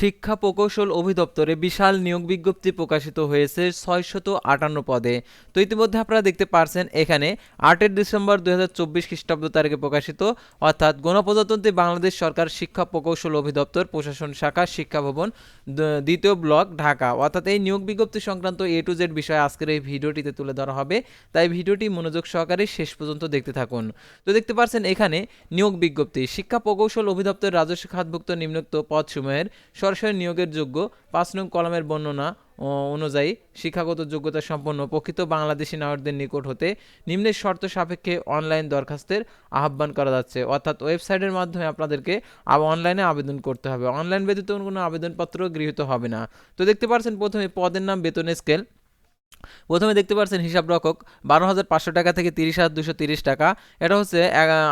শিক্ষা প্রকৌশল অধিদপ্তরে বিশাল নিয়োগ বিজ্ঞপ্তি প্রকাশিত হয়েছে ছয়শত আটান্ন পদে। তো ইতিমধ্যে আপনারা দেখতে পারছেন, এখানে আটের ডিসেম্বর দুই হাজার চব্বিশ খ্রিস্টাব্দ তারিখে প্রকাশিত, অর্থাৎ গণপ্রজাতন্ত্রী বাংলাদেশ সরকার শিক্ষা প্রকৌশল অধিদপ্তর প্রশাসন শাখা শিক্ষা ভবন দ্বিতীয় ব্লক, ঢাকা। অর্থাৎ এই নিয়োগ বিজ্ঞপ্তি সংক্রান্ত এ টু জেড বিষয়ে আজকের এই ভিডিওটিতে তুলে ধরা হবে। তাই ভিডিওটি মনোযোগ সহকারে শেষ পর্যন্ত দেখতে থাকুন। তো দেখতে পাচ্ছেন এখানে নিয়োগ বিজ্ঞপ্তি। শিক্ষা প্রকৌশল অধিদপ্তর রাজস্ব খাতভুক্ত নিম্নোক্ত পদসমূহের সরাসরি নিয়োগের যোগ্য পাঁচ নং কলমের বর্ণনা অনুযায়ী শিক্ষাগত যোগ্যতা সম্পন্ন প্রকৃত বাংলাদেশি নাগরিকদের নিকট হতে নিম্নের শর্ত সাপেক্ষে অনলাইন দরখাস্তের আহ্বান করা যাচ্ছে। অর্থাৎ ওয়েবসাইটের মাধ্যমে আপনাদেরকে অনলাইনে আবেদন করতে হবে। অনলাইন ব্যতীত কোনো আবেদনপত্র গৃহীত হবে না। তো দেখতে পাচ্ছেন প্রথমে পদের নাম বেতনের স্কেল। প্রথমে দেখতে পাচ্ছেন হিসাব রক্ষক, বারো হাজার পাঁচশো টাকা থেকে তিরিশ হাজার দুশো তিরিশ টাকা। এটা হচ্ছে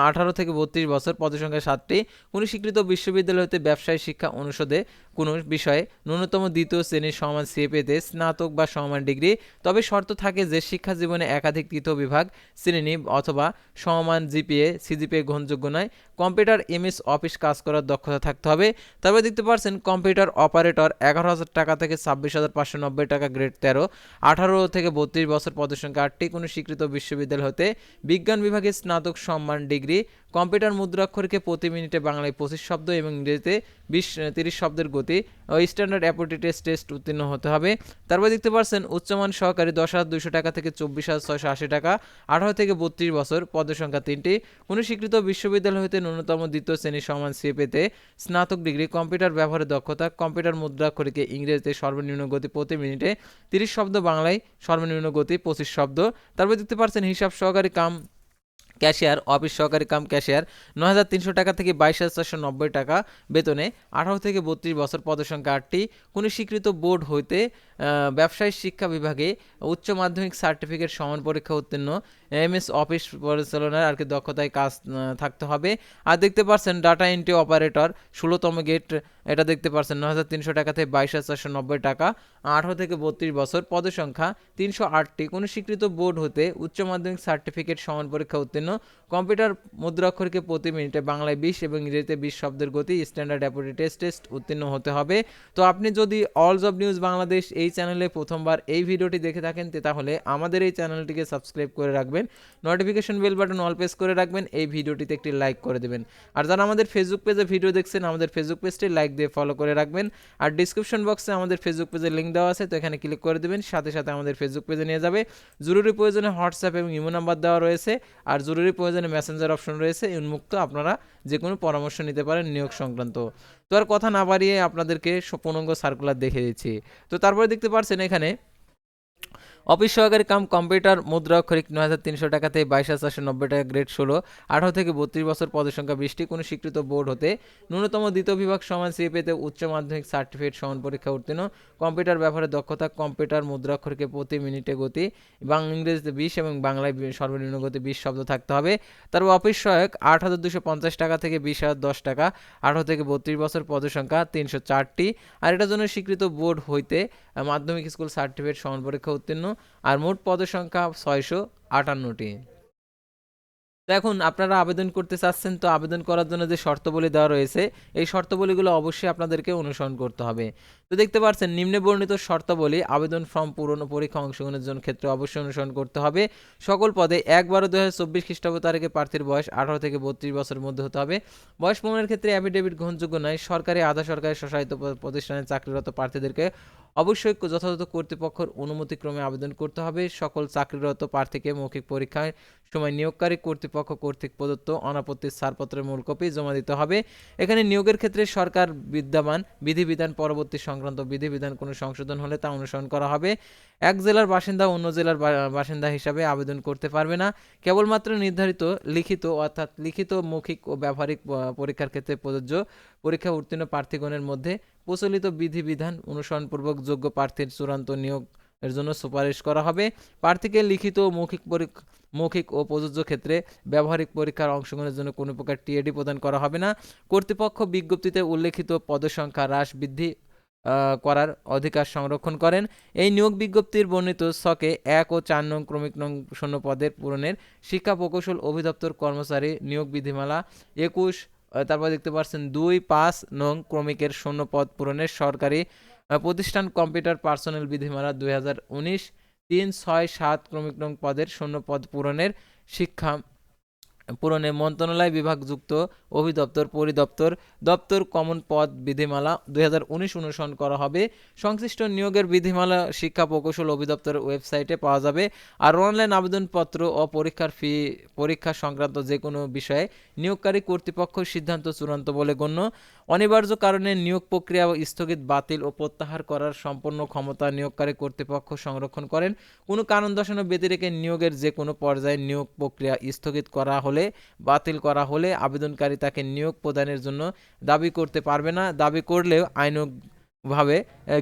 আঠারো থেকে বত্রিশ বছর পদের সংখ্যা সাতটি। কোনো স্বীকৃত বিশ্ববিদ্যালয় হতে ব্যবসায় শিক্ষা অনুষদে কোনো বিষয়ে ন্যূনতম দ্বিতীয় শ্রেণির সমান সিএপেতে স্নাতক বা সমান ডিগ্রি। তবে শর্ত থাকে যে শিক্ষা জীবনে একাধিক তৃতীয় বিভাগ, শ্রেণি অথবা সমান জিপিএ, সিজিপিএ গ্রহণযোগ্য নয়। কম্পিউটার এমএস অফিস কাজ করার দক্ষতা থাকতে হবে। তারপরে দেখতে পাচ্ছেন কম্পিউটার অপারেটর এগারো হাজার টাকা থেকে ছাব্বিশ হাজার পাঁচশো নব্বই টাকা গ্রেড তেরো। আঠারো থেকে বত্রিশ বছর পদের আটটি। কোনো স্বীকৃত বিশ্ববিদ্যালয় হতে বিজ্ঞান বিভাগে স্নাতক সম্মান ডিগ্রি। কম্পিউটার মুদ্রাক্ষরকে প্রতি মিনিটে বাংলায় পঁচিশ শব্দ এবং ইংরেজিতে বিশ তিরিশ শব্দের গতি ও স্ট্যান্ডার্ড অ্যাপোটিটেস টেস্ট উত্তীর্ণ হতে হবে। তারপর দেখতে পাচ্ছেন উচ্চমান সহকারী দশ হাজার দুইশো টাকা থেকে চব্বিশ হাজার ছয়শো আশি টাকা, আঠারো থেকে বত্রিশ বছর, পদের সংখ্যা তিনটি। কোনো স্বীকৃত বিশ্ববিদ্যালয় হতে ন্যূনতম দ্বিতীয় শ্রেণির সমান সিএপেতে স্নাতক ডিগ্রি, কম্পিউটার ব্যবহারের দক্ষতা, কম্পিউটার মুদ্রাক্ষরকে ইংরেজিতে সর্বনিম্ন গতি প্রতি মিনিটে তিরিশ শব্দ, বাংলায় সর্বনিম্ন গতি পঁচিশ শব্দ। তারপর দেখতে পাচ্ছেন হিসাব সহকারী কাম ক্যাশিয়ার, অফিস সহকারী কাম ক্যাশিয়ার, নয় হাজার তিনশো টাকা থেকে বাইশ হাজার চারশো নব্বই টাকা। বেতনে আঠারো থেকে বত্রিশ বছর পদের সংখ্যা আটটি। কোনো স্বীকৃত বোর্ড হইতে ব্যবসায়িক শিক্ষা বিভাগে উচ্চ মাধ্যমিক সার্টিফিকেট সমান পরীক্ষা উত্তীর্ণ এমএস অফিস পরিচালনার আর কি দক্ষতায় কাজ থাকতে হবে। আর দেখতে পাচ্ছেন ডাটা এন্ট্রি অপারেটর, ষোলোতম গেট, এটা দেখতে পাচ্ছেন নয় হাজার তিনশো টাকা থেকে বাইশ হাজার চারশো নব্বই টাকা, আঠারো থেকে বত্রিশ বছর, পদের সংখ্যা তিনশো আটটি। কোনো স্বীকৃত বোর্ড হতে উচ্চ মাধ্যমিক সার্টিফিকেট সমান পরীক্ষা উত্তীর্ণ, কম্পিউটার মুদ্রাক্ষরকে প্রতি মিনিটে বাংলায় বিশ এবং ইংরেজিতে বিশ শব্দের গতি, স্ট্যান্ডার্ড অ্যাপোটি টেস্ট টেস্ট উত্তীর্ণ হতে হবে। তো আপনি যদি অলস অব নিউজ বাংলাদেশ এই চ্যানেলে প্রথমবার এই ভিডিওটি দেখে থাকেন তাহলে আমাদের এই চ্যানেলটিকে সাবস্ক্রাইব করে রাখবেন notification bell button all press করে রাখবেন, এই ভিডিওটিতে একটি লাইক করে দেবেন। আর যারা আমাদের ফেসবুক পেজে ভিডিও দেখছেন, আমাদের ফেসবুক পেজটি লাইক দিয়ে ফলো করে রাখবেন। আর ডিসক্রিপশন বক্সে আমাদের ফেসবুক পেজের লিঙ্ক দেওয়া আছে, তো এখানে ক্লিক করে দেবেন, সাথে সাথে আমাদের ফেসবুক পেজে নিয়ে যাবে। জরুরি প্রয়োজনে হোয়াটসঅ্যাপ এবং ইমো নাম্বার দেওয়া রয়েছে, আর জরুরি প্রয়োজনে মেসেঞ্জার অপশন রয়েছে উন্মুক্ত আপনারা যে কোনো পরামর্শ নিতে পারেন নিয়োগ সংক্রান্ত। তো আর কথা না বাড়িয়ে আপনাদেরকে পূর্ণাঙ্গ সার্কুলার দেখে দিচ্ছি। তো তারপরে দেখতে পারছেন এখানে অফিস সহকারী কাম কম্পিউটার মুদ্রা অক্ষরিক নয় হাজার তিনশো টাকা থেকে বাইশ হাজার চারশো নব্বই টাকা গ্রেড ষোলো, আঠারো থেকে বত্রিশ বছর পদের সংখ্যা বিশটি। কোনো স্বীকৃত বোর্ড হতে ন্যূনতম দ্বিতীয় বিভাগ সমান সি পেতে উচ্চ মাধ্যমিক সার্টিফিকেট সমান পরীক্ষা উত্তীর্ণ। কম্পিউটার ব্যবহারে দক্ষতা, কম্পিউটার মুদ্রাক্ষরকে প্রতি মিনিটে গতি এবং ইংরেজিতে বিশ এবং বাংলায় সর্বনিম্ন গতি বিশ শব্দ থাকতে হবে। তারপর অফিস সহায়ক, আট হাজার দুশো পঞ্চাশ টাকা থেকে বিশ হাজার দশ টাকা, আঠারো থেকে বত্রিশ বছর পদের সংখ্যা তিনশো চারটি। আর এটার জন্য স্বীকৃত বোর্ড হইতে মাধ্যমিক স্কুল সার্টিফিকেট সমান পরীক্ষা উত্তীর্ণ। আর মোট পদের সংখ্যা ছয়শো আটান্নটি। তো এখন আপনারা আবেদন করতে চাচ্ছেন, তো আবেদন করার জন্য যে শর্তাবলী দেওয়া রয়েছে, এই শর্তাবলীগুলো অবশ্যই আপনাদেরকে অনুসরণ করতে হবে। তো দেখতে পাচ্ছেন নিম্নে বর্ণিত শর্তাবলী, আবেদন ফর্ম পূরণ পরীক্ষা অংশগ্রহণের জন্য ক্ষেত্রে অবশ্যই অনুসরণ করতে হবে। সকল পদে এক বারো দু হাজার চব্বিশ খ্রিস্টাব্দ তারিখে প্রার্থীর বয়স আঠারো থেকে বত্রিশ বছরের মধ্যে হতে হবে। বয়স প্রমাণের ক্ষেত্রে অ্যাফিডেভিট গ্রহণযোগ্য নয়। সরকারি, আধা সরকারি, স্বশাসিত প্রতিষ্ঠানে চাকরিরত প্রার্থীদেরকে অবশ্যই যথাযথ কর্তৃপক্ষের অনুমতিক্রমে আবেদন করতে হবে। সকল চাকরিরত প্রার্থীকে মৌখিক পরীক্ষায় সময় নিয়োগকারী কর্তৃপক্ষ কর্তৃক প্রদত্ত অনাপত্তির ছাড়পত্রের মূল কপি জমা দিতে হবে। এখানে নিয়োগের ক্ষেত্রে সরকার বিদ্যমান বিধিবিধান পরবর্তী সংক্রান্ত বিধিবিধান কোনো সংশোধন হলে তা অনুসরণ করা হবে। এক জেলার বাসিন্দা অন্য জেলার বাসিন্দা হিসাবে আবেদন করতে পারবে না। কেবলমাত্র নির্ধারিত লিখিত অর্থাৎ লিখিত মৌখিক ও ব্যবহারিক পরীক্ষার ক্ষেত্রে প্রযোজ্য পরীক্ষা উত্তীর্ণ প্রার্থীগণের মধ্যে প্রচলিত বিধিবিধান অনুসরণপূর্বক যোগ্য প্রার্থীর চূড়ান্ত নিয়োগ এর জন্য সুপারিশ করা হবে। প্রার্থীকে লিখিত মৌখিক পরীক্ষা মৌখিক ও প্রযোজ্য ক্ষেত্রে ব্যবহারিক পরীক্ষার অংশগ্রহণের জন্য কোনো প্রকার টিএডি প্রদান করা হবে না। কর্তৃপক্ষ বিজ্ঞপ্তিতে উল্লেখিত পদসংখ্যা হ্রাস বৃদ্ধি করার অধিকার সংরক্ষণ করেন। এই নিয়োগ বিজ্ঞপ্তির বর্ণিত ছকে এক ও চার নং ক্রমিক নং শূন্য পদের পূরণের শিক্ষা প্রকৌশল অধিদপ্তর কর্মচারী নিয়োগ বিধিমালা একুশ তারপর দেখতে পাচ্ছেন দুই পাঁচ নং ক্রমিকের শূন্য পদ পূরণের সরকারি প্রতিষ্ঠান কম্পিউটার পার্সোনাল বিধিমালা দুই হাজার উনিশ, তিন ছয় সাত ক্রমিক নং পদের শূন্য পদ পূরণের শিক্ষা পূরণে মন্ত্রণালয় বিভাগযুক্ত অভিদপ্তর, পরিদপ্তর, দপ্তর, কমন পদ, বিধিমালা দু হাজার উনিশ অনুসরণ করা হবে। সংশ্লিষ্ট নিয়োগের বিধিমালা, শিক্ষা প্রকৌশল অভিদপ্তরের ওয়েবসাইটে পাওয়া যাবে। আর অনলাইন আবেদনপত্র ও পরীক্ষার ফি, পরীক্ষা সংক্রান্ত যে কোনো বিষয়ে নিয়োগকারী কর্তৃপক্ষ সিদ্ধান্ত চূড়ান্ত বলে গণ্য। অনিবার্য কারণে নিয়োগ প্রক্রিয়া স্থগিত, বাতিল ও প্রত্যাহার করার সম্পূর্ণ ক্ষমতা নিয়োগকারী কর্তৃপক্ষ সংরক্ষণ করেন। কোনো কারণ দর্শানো ব্যতি রেখে নিয়োগের যে কোনো পর্যায়ে নিয়োগ প্রক্রিয়া স্থগিত করা হলে, বাতিল করা হলে আবেদনকারী তাকে নিয়োগ প্রদানের জন্য দাবি করতে পারবে না। দাবি করলেও আইনভাবে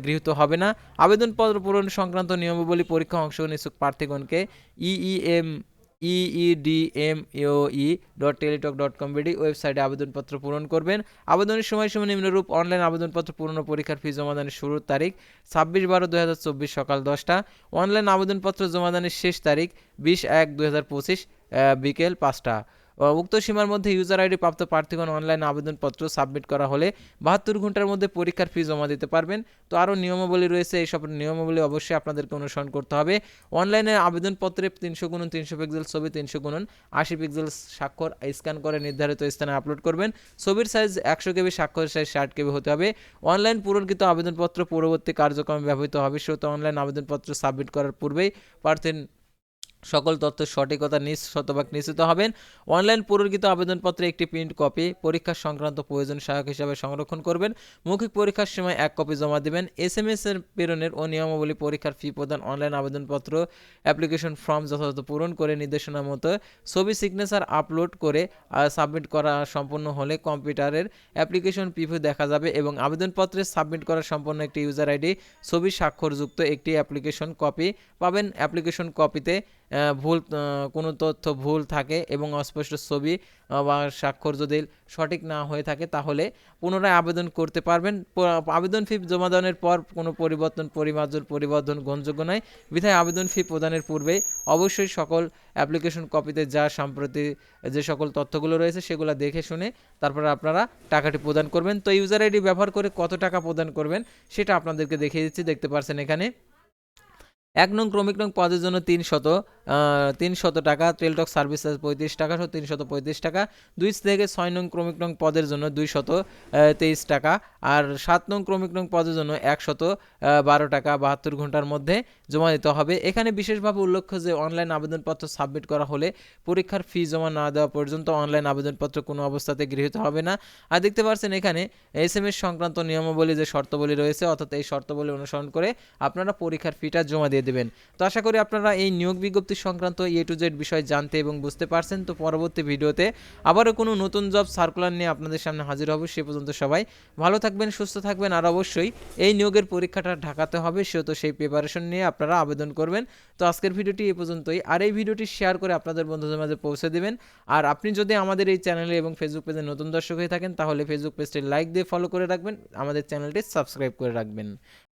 গৃহীত হবে না। আবেদনপত্র পূরণ সংক্রান্ত নিয়মাবলী পরীক্ষা অংশগ্রহণ ইচ্ছুক প্রার্থীগণকে ইইএম ইইডিএমইওই dot Teletalk dot com BD ওয়েবসাইটে আবেদনপত্র পূরণ করবেন। আবেদনের সময়সীমা নিম্নরূপ অনলাইন আবেদনপত্র পূরণ পরীক্ষার ফি জমাদানের শুরুর তারিখ ছাব্বিশ বারো দু হাজার চব্বিশ সকাল দশটা। অনলাইন আবেদনপত্র জমাদানের শেষ তারিখ বিশ এক দু হাজার পঁচিশ বিকেল পাঁচটা। উক্ত সীমার মধ্যে ইউজার আইডি প্রাপ্ত প্রার্থীগণ অনলাইন আবেদনপত্র সাবমিট করা হলে বাহাত্তর ঘণ্টার মধ্যে পরীক্ষার ফি জমা দিতে পারবেন। তো আরও নিয়মাবলী রয়েছে এইসব নিয়মাবলী অবশ্যই আপনাদেরকে অনুসরণ করতে হবে। অনলাইনে আবেদনপত্রে তিনশো গুণন, তিনশো পিক্সেল ছবি, তিনশো গুণন, আশি পিক্সেল স্বাক্ষর স্ক্যান করে নির্ধারিত স্থানে আপলোড করবেন। ছবির সাইজ একশো কেবি, স্বাক্ষরের সাইজ ষাট কেবি হতে হবে। অনলাইন পূরণকৃত আবেদনপত্র পরবর্তী কার্যক্রমে ব্যবহৃত হবে। সেহেতু অনলাইন আবেদনপত্র সাবমিট করার পূর্বেই প্রার্থীর সকল তথ্য সঠিকতা নিজ শতভাগ নিশ্চিত হবেন। অনলাইন পূরণকৃত আবেদনপত্রে একটি প্রিন্ট কপি, পরীক্ষা সংক্রান্ত প্রয়োজন সহায়ক হিসাবে সংরক্ষণ করবেন। মৌখিক পরীক্ষার সময় এক কপি জমা দেবেন। এস এম এস এর প্রেরণের ও নিয়মাবলী পরীক্ষার ফি প্রদান অনলাইন আবেদনপত্র, অ্যাপ্লিকেশন ফর্ম যথাযথ পূরণ করে নির্দেশনা মতো ছবি সিগনেচার আপলোড করে সাবমিট করা সম্পন্ন হলে কম্পিউটারের অ্যাপ্লিকেশন পিভু দেখা যাবে এবং আবেদনপত্রে সাবমিট করা সম্পন্ন একটি ইউজার আইডি, ছবি স্বাক্ষরযুক্ত একটি অ্যাপ্লিকেশন কপি পাবেন। অ্যাপ্লিকেশন কপিতে ভুল কোনো তথ্য ভুল থাকে এবং অস্পষ্ট ছবি বা স্বাক্ষর যদি সঠিক না হয়ে থাকে, তাহলে পুনরায় আবেদন করতে পারবেন। আবেদন ফি জমা দানের পর কোনো পরিবর্তন, পরিমার্জন পরিবর্তন গ্রহণযোগ্য নয়। বিধায় আবেদন ফি প্রদানের পূর্বে অবশ্যই সকল অ্যাপ্লিকেশন কপিতে যা সম্প্রতি যে সকল তথ্যগুলো রয়েছে সেগুলো দেখে শুনে তারপর আপনারা টাকাটি প্রদান করবেন। তো ইউজার আইডি ব্যবহার করে কত টাকা প্রদান করবেন সেটা আপনাদেরকে দেখিয়ে দিচ্ছি। দেখতে পারছেন এখানে। এক নং, ক্রমিক নং, পদের জন্য তিন শত। তিন শত টাকা টেলটক সার্ভিস চার্জ পঁয়ত্রিশ টাকা, সহ তিন শত পঁয়ত্রিশ টাকা। দুই থেকে ছয় নং ক্রমিক নং পদের জন্য দুই শত তেইশ টাকা। আর সাত নং ক্রমিক নং পদের জন্য একশত বারো টাকা, বাহাত্তর ঘণ্টার মধ্যে জমা দিতে হবে। এখানে বিশেষভাবে উল্লেখ্য যে, অনলাইন আবেদনপত্র সাবমিট করা হলে পরীক্ষার ফি জমা না দেওয়া পর্যন্ত অনলাইন আবেদনপত্র কোনো অবস্থাতে গৃহীত হবে না। আর দেখতে পাচ্ছেন এখানে এস এম এস সংক্রান্ত নিয়মাবলী যে শর্তাবলী রয়েছে, অর্থাৎ এই শর্তাবলী অনুসরণ করে আপনারা পরীক্ষার ফিটা জমা দিয়ে দেবেন। তো আশা করি আপনারা এই নিয়োগ বিজ্ঞপ্তি সংক্রান্ত এ টু জেড বিষয় জানতে এবং বুঝতে পারছেন, তো পরবর্তী ভিডিওতে আবারও কোনো নতুন জব সার্কুলার নিয়ে আপনাদের সামনে হাজির হব। সে পর্যন্ত সবাই ভালো থাকবেন, সুস্থ থাকবেন আর অবশ্যই এই নিয়োগের পরীক্ষাটা ঢাকাতে হবে সেহেতু সেই প্রিপারেশন নিয়ে আপনারা আবেদন করবেন। তো আজকের ভিডিওটি এ পর্যন্তই। আর এই ভিডিওটি শেয়ার করে আপনাদের বন্ধুদের মাঝে পৌঁছে দেবেন। আর আপনি যদি আমাদের এই চ্যানেলে এবং ফেসবুক পেজে নতুন দর্শক হয়ে থাকেন, তাহলে ফেসবুক পেজটি লাইক দিয়ে ফলো করে রাখবেন, আমাদের চ্যানেলটি সাবস্ক্রাইব করে রাখবেন।